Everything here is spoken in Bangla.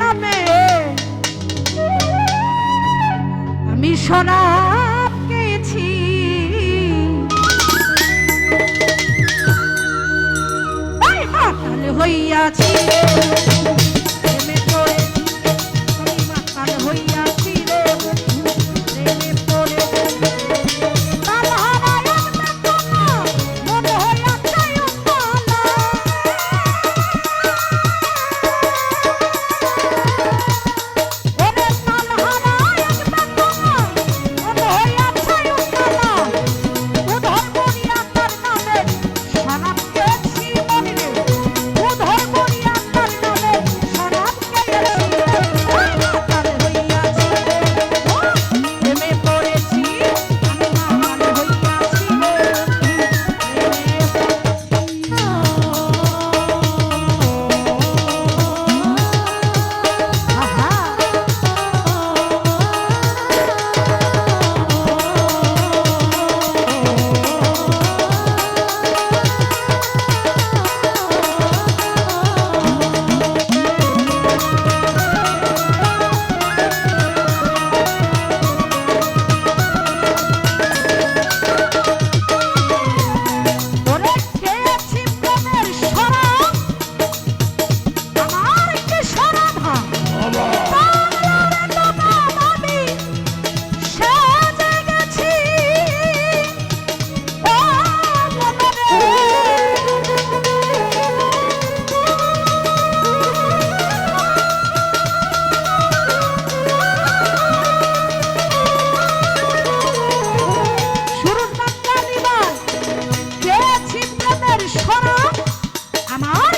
নামে। আমি শরাব খেয়েছি হইয়াছি। Come on.